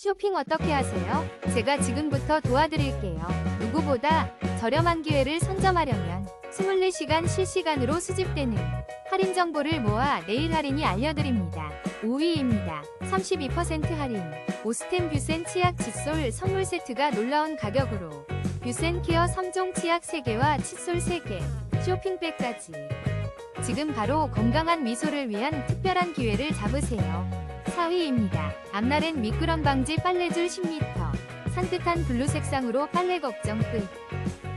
쇼핑 어떻게 하세요? 제가 지금부터 도와드릴게요. 누구보다 저렴한 기회를 선점하려면 24시간 실시간으로 수집되는 할인 정보를 모아 내일 할인이 알려드립니다. 5위입니다. 32% 할인. 오스템 뷰센 치약 칫솔 선물 세트가 놀라운 가격으로 뷰센 케어 3종 치약 3개와 칫솔 3개, 쇼핑백까지. 지금 바로 건강한 미소를 위한 특별한 기회를 잡으세요. 4위입니다. 앞날엔 미끄럼 방지 빨래줄 10m. 산뜻한 블루 색상으로 빨래 걱정 끝.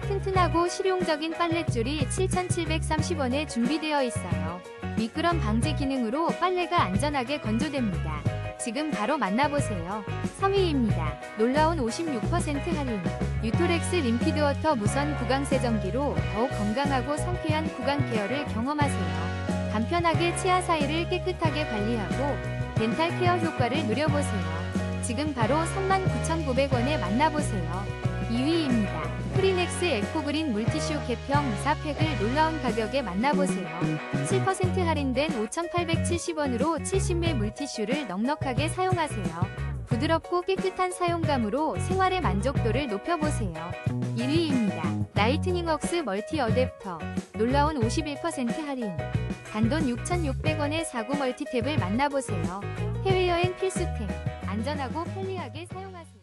튼튼하고 실용적인 빨랫줄이 7,730원에 준비되어 있어요. 미끄럼 방지 기능으로 빨래가 안전하게 건조됩니다. 지금 바로 만나보세요. 3위입니다. 놀라운 56% 할인. 유토렉스 림피드 워터 무선 구강 세정기로 더욱 건강하고 상쾌한 구강 케어를 경험하세요. 간편하게 치아 사이를 깨끗하게 관리하고 덴탈 케어 효과를 누려보세요. 지금 바로 39,900원에 만나보세요. 2위입니다. 프리넥스 에코그린 물티슈 개평 4팩을 놀라운 가격에 만나보세요. 7% 할인된 5,870원으로 70매 물티슈를 넉넉하게 사용하세요. 부드럽고 깨끗한 사용감으로 생활의 만족도를 높여보세요. 1위입니다. 라이트닝웍스 멀티 어댑터 놀라운 51% 할인 단돈 6,600원의 4구 멀티탭을 만나보세요. 해외여행 필수템 안전하고 편리하게 사용하세요.